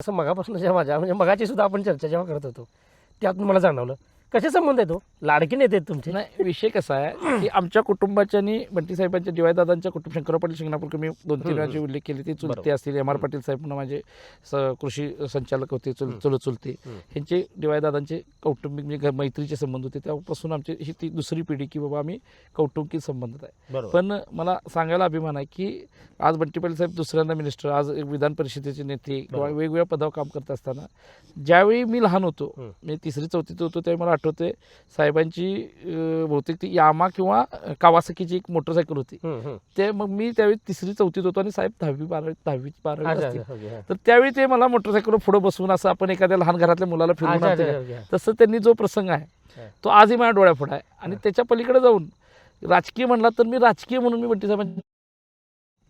असं मगापासून माझ्या म्हणजे मगाची सुद्धा आपण चर्चा जेव्हा करत होतो त्यातून मला जाणवलं. कसे संबंध आहे तो लाडके नेते आहेत तुमचे नाही विषय कसा आहे की आमच्या कुटुंबाच्या आणि बंटी साहेबांच्या दिवाय दादांच्या कुटुंब शंकरराव पाटील शिंगणापूरकर मी दोन तीन वेळाचे उल्लेख केले ते चुलते. असतील एम आर पाटील साहेब म्हणून माझे स- कृषी संचालक होते चुल हम्म. चुलत. ह्यांचे दिवाय दादांचे कौटुंबिक म्हणजे मैत्रीचे संबंध होते त्यापासून आमची ही ती दुसरी पिढी की बाबा आम्ही कौटुंबिक संबंधात आहे पण मला सांगायला अभिमान आहे की आज बंटी पाटील साहेब दुसऱ्यांदा मिनिस्टर आज एक विधान परिषदेचे नेते किंवा. वेगवेगळ्या पदावर काम करत असताना ज्यावेळी मी लहान होतो हं. मी तिसरी चौथीत होतो त्यावेळी मला आठवते साहेबांची बहुतेक ती यामा किंवा कावासकीची एक मोटरसायकल होती. ते मग मी त्यावेळी तिसरी चौथीत होतो आणि साहेब दहावी बारावी दहावी बारावी. तर त्यावेळी ते मला मोटरसायकलवर पुढे बसवून असं आपण एखाद्या लहान घरातल्या मुलाला हा. तसं त्यांनी जो प्रसंग आहे. तो आजही माझ्या डोळ्यापुढे आहे आणि. त्याच्या पलीकडे जाऊन राजकीय म्हणला तर मी राजकीय म्हणून मी बंटी साहेबांच्या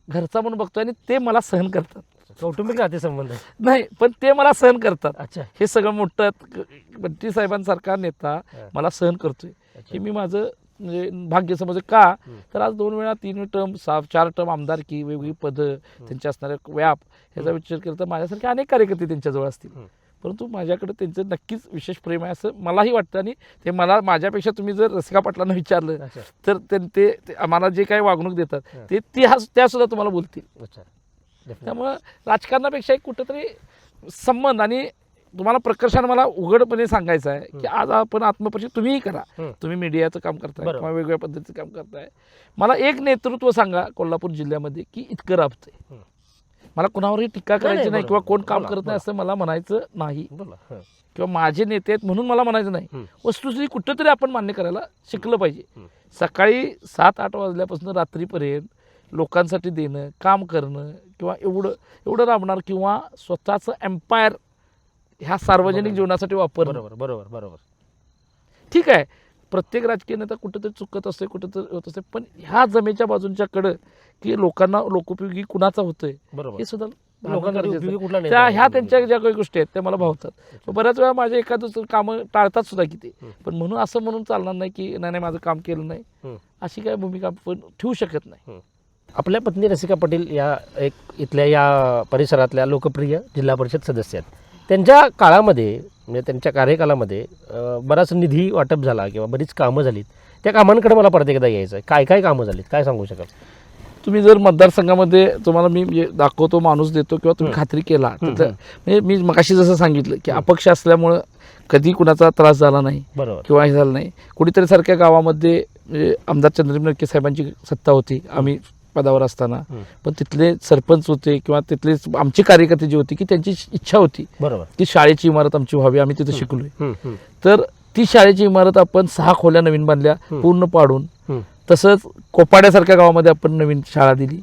घरचा म्हणून बघतोय आणि ते मला सहन करतात कौटुंबिक नाते संबंध नाही पण ते मला सहन करतात अच्छा हे सगळं मोठं बंटी साहेबांसारखा नेता. मला सहन करतोय. हे मी माझं म्हणजे भाग्य समज का. तर आज दोन वेळा तीन टर्म सहा चार टर्म आमदारकी वेगवेगळी पदं त्यांचे असणारे व्याप ह्याचा विचार केला तर माझ्यासारखे अनेक कार्यकर्ते त्यांच्याजवळ असतील. परंतु माझ्याकडे त्यांचं नक्कीच विशेष प्रेम आहे असं मलाही वाटतं आणि ते मला माझ्यापेक्षा तुम्ही जर रसिका पाटलांना विचारलं तर ते- आम्हाला जे काही वागणूक देतात. ते ते हा त्या सुद्धा तुम्हाला बोलतील. त्यामुळं राजकारणापेक्षा एक कुठंतरी संबंध आणि तुम्हाला प्रकर्षानं मला उघडपणे सांगायचं आहे की आज आपण आत्मपरिचय तुम्हीही करा. तुम्ही मीडियाचं काम करताय. किंवा वेगवेगळ्या पद्धतीचं काम करताय मला एक नेतृत्व सांगा कोल्हापूर जिल्ह्यामध्ये की इतकं राबतंय. मला कुणावरही टीका करायची नाही, किंवा. कोण काम करत नाही असं मला म्हणायचं नाही. किंवा माझे नेते आहेत म्हणून मला म्हणायचं नाही. वस्तुस्थिती कुठंतरी आपण मान्य करायला शिकलं पाहिजे. सकाळी सात आठ वाजल्यापासून रात्रीपर्यंत लोकांसाठी देणं काम करणं किंवा एवढं एवढं राबणार किंवा स्वतःचं एम्पायर ह्या सार्वजनिक. जीवनासाठी वापर बरोबर बरोबर बरोबर. ठीक आहे. प्रत्येक राजकीय नेता कुठंतरी चुकत असते कुठंतरी होत असते पण ह्या जमेच्या बाजूंच्याकडं की लोकांना लोकोपयोगी कुणाचा होतोय बरोबर. हे सुद्धा लोकांना त्या? ह्या त्यांच्या ज्या काही गोष्टी आहेत त्या मला भावतात. बऱ्याच वेळा माझे एखादं कामं टाळतात सुद्धा किती. पण म्हणून असं म्हणून चालणार नाही की नाही नाही माझं काम केलं नाही. अशी काय भूमिका आपण ठेवू शकत नाही. आपल्या पत्नी रसिका पाटील या एक इथल्या या परिसरातल्या लोकप्रिय जिल्हा परिषद सदस्य आहेत. त्यांच्या काळामध्ये म्हणजे त्यांच्या कार्यकालामध्ये बराच निधी वाटप झाला किंवा बरीच कामं झालीत. त्या कामांकडे मला परत एकदा यायचं आहे. काय काय कामं झालीत? काय सांगू शकाल? तुम्ही जर मतदारसंघामध्ये तुम्हाला मी म्हणजे दाखवतो माणूस देतो किंवा तुम्ही. खात्री केला तर म्हणजे मी मगाशी जसं सांगितलं की अपक्ष असल्यामुळं कधी कुणाचा त्रास झाला नाही बरोबर. किंवा हे झालं नाही. कुठेतरी सारख्या गावामध्ये म्हणजे आमदार चंद्रबिन नरके साहेबांची सत्ता होती. आम्ही पदावर असताना. पण तिथले सरपंच होते किंवा तिथले आमचे कार्यकर्ते जे होते की त्यांची इच्छा होती. बरोबर. की शाळेची इमारत आमची व्हावी आम्ही तिथं. शिकलोय. तर ती शाळेची इमारत आपण सहा खोल्या नवीन बांधल्या. पूर्ण पाडून. तसंच कोपाड्यासारख्या गावामध्ये आपण नवीन शाळा दिली.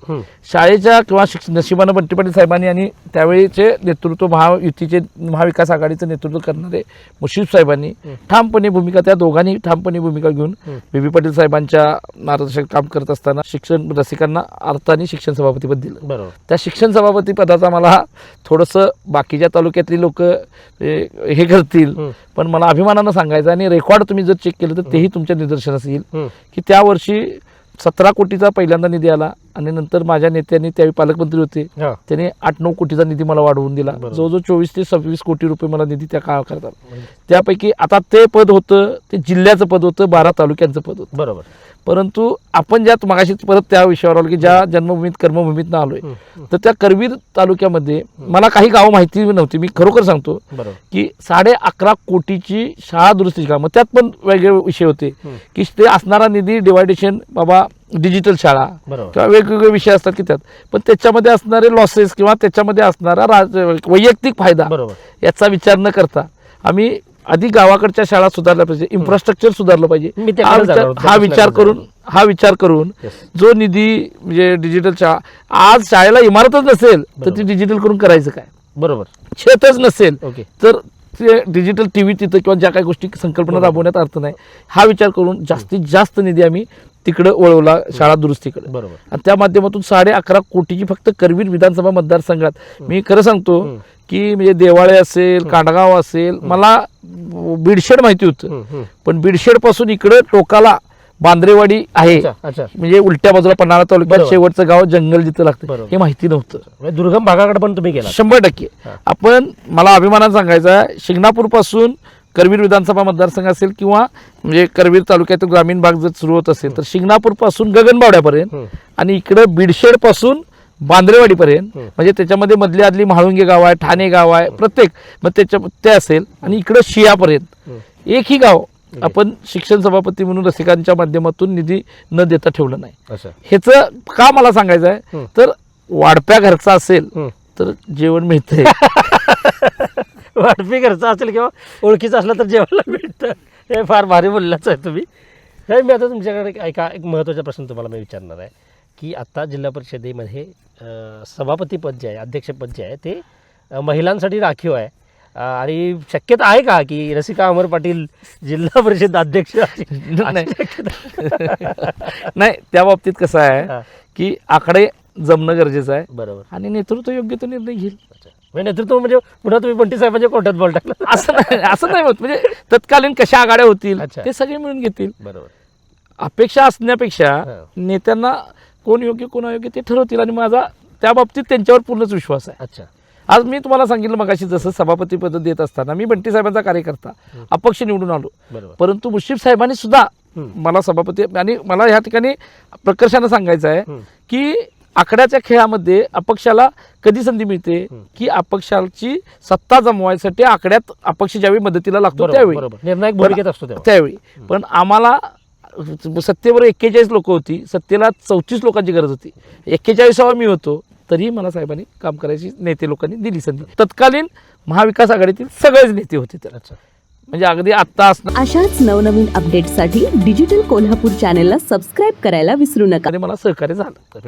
शाळेच्या किंवा शिक्ष नशिबानं बंटी पाटील साहेबांनी आणि त्यावेळीचे नेतृत्व महायुतीचे महाविकास आघाडीचं नेतृत्व करणारे मुशीफ साहेबांनी. ठामपणे भूमिका त्या दोघांनी ठामपणे भूमिका घेऊन हं. बी बी पाटील साहेबांच्या मार्गदर्शक काम करत असताना शिक्षण रसिकांना अर्थाने शिक्षण सभापतीपद दिलं बरोबर त्या शिक्षण सभापती पदाचा मला थोडंसं बाकीच्या तालुक्यातली लोक हे करतील पण मला अभिमानानं सांगायचं आणि रेकॉर्ड तुम्ही जर चेक केलं तर तेही तुमच्या निदर्शनास येईल. की त्या वर्षी सतरा कोटीचा पहिल्यांदा निधी आला आणि नंतर माझ्या नेत्यांनी त्यावेळी पालकमंत्री होते त्यांनी आठ नऊ कोटीचा निधी मला वाढवून दिला. जवळजवळ चोवीस ते सव्वीस कोटी रुपये मला निधी त्या काळ करतात. म्हणजे त्यापैकी आता ते पद होतं ते जिल्ह्याचं पद होतं बारा तालुक्यांचं पद होतं. बरोबर. परंतु आपण ज्यात मगाशी परत त्या विषयावर आलो की ज्या जन्मभूमीत कर्मभूमीत ना आलोय तर त्या करवीर तालुक्यामध्ये मला काही गावं माहिती नव्हती मी खरोखर सांगतो की साडे अकरा कोटीची शाळा दुरुस्तीची कामं त्यात पण वेगळे विषय होते. की ते असणारा निधी डिवायडेशन बाबा डिजिटल शाळा किंवा वेगवेगळे विषय असतात की त्यात. पण त्याच्यामध्ये असणारे लॉसेस किंवा त्याच्यामध्ये असणारा राज वैयक्तिक फायदा याचा विचार न करता आम्ही आधी गावाकडच्या शाळा सुधारल्या पाहिजे इन्फ्रास्ट्रक्चर सुधारलं पाहिजे. हा विचार हा करून हा विचार करून. जो निधी म्हणजे डिजिटल शाळा आज शाळेला इमारतच नसेल तर ती. डिजिटल करून करायचं काय? बरोबर. छतच नसेल ओके. तर ते डिजिटल टी व्ही तिथं किंवा ज्या काही गोष्टी संकल्पना. राबवण्यात अर्थ नाही. हा विचार करून जास्तीत जास्त निधी आम्ही तिकडे वळवला शाळा दुरुस्तीकडे. बरोबर. आणि त्या माध्यमातून साडे अकरा कोटीची फक्त करवीर विधानसभा मतदारसंघात. मी खरं सांगतो. की म्हणजे देवाळे असेल कांडगाव असेल मला बीडशेड माहिती होतं. पण बीडशेडपासून इकडं टोकाला बांद्रेवाडी आहे म्हणजे उलट्या बाजूला पन्हाळा तालुक्यात. शेवटचं गाव जंगल जिथं लागतं. हे माहिती नव्हतं म्हणजे दुर्गम भागाकडे पण तुम्ही गेला शंभर टक्के. आपण मला अभिमानानं सांगायचं आहे शिंगणापूरपासून करवीर विधानसभा मतदारसंघ असेल किंवा म्हणजे करवीर तालुक्यातील ग्रामीण भाग जर सुरू होत असेल तर शिंगणापूरपासून गगनबावड्यापर्यंत. आणि इकडं बीडशेडपासून बांद्रेवाडीपर्यंत. म्हणजे त्याच्यामध्ये मधली आदली म्हाळुंगे गाव आहे ठाणे गाव आहे प्रत्येक मग त्याच्या ते असेल आणि इकडं शियापर्यंत. एकही गाव आपण शिक्षण सभापती म्हणून रसिकांच्या माध्यमातून निधी न देता ठेवलं नाही. ह्याचं का मला सांगायचं आहे. तर वाढप्या घरचा असेल. तर जेवण मिळतंय. वाटपी घरचा असेल किंवा ओळखीचं असलं तर जेवायला मिळतं. हे फार भारी बोललाच आहे तुम्ही. नाही मी आता तुमच्याकडे ऐका एक महत्त्वाचा प्रश्न तुम्हाला मी विचारणार आहे. की आता जिल्हा परिषदेमध्ये सभापतीपद जे आहे अध्यक्षपद जे आहे ते महिलांसाठी राखीव आहे. आणि शक्यता आहे का की रसिका अमर पाटील जिल्हा परिषद अध्यक्ष नाही. त्या बाबतीत कसं आहे की आकडे जमणं गरजेचं आहे बरोबर. आणि नेतृत्व योग्य तो निर्णय घेईल. म्हणजे नेतृत्व म्हणजे पुन्हा तुम्ही बंटी साहेबांच्या कोर्टात बॉल टाकला. असं नाही असं नाही होत. म्हणजे तत्कालीन कशा आघाड्या होतील अच्छा. ते सगळे मिळून घेतील. बरोबर. अपेक्षा असण्यापेक्षा. नेत्यांना कोण योग्य कोण अयोग्य ते ठरवतील आणि माझा त्या बाबतीत त्यांच्यावर पूर्णच विश्वास आहे. अच्छा. आज मी तुम्हाला सांगितलं मगाशी जसं सभापती पद देत असताना मी बंटी साहेबांचा कार्यकर्ता अपक्ष निवडून आलो. परंतु मुश्रीफ साहेबांनी सुद्धा. मला सभापती आणि मला ह्या ठिकाणी प्रकर्षानं सांगायचं आहे. की आकड्याच्या खेळामध्ये अपक्षाला कधी संधी मिळते. की अपक्षाची सत्ता जमवायसाठी आकड्यात अपक्ष ज्यावेळी मदतीला लागतो त्यावेळी. निर्णायक भूमिकेत असतो त्यावेळी. पण आम्हाला सत्तेवर एक्केचाळीस लोक होती. सत्तेला चौतीस लोकांची गरज होती. एक्केचाळीसावा मी होतो तरीही मला साहेबांनी काम करायची नेते लोकांनी दिली संधी. तत्कालीन महाविकास आघाडीतील सगळेच नेते होते तर अच्छा. म्हणजे अगदी आत्ता असणं अशाच नवनवीन अपडेट्ससाठी डिजिटल कोल्हापूर चॅनेलला सबस्क्राईब करायला विसरू नका. मला सहकार्य झालं.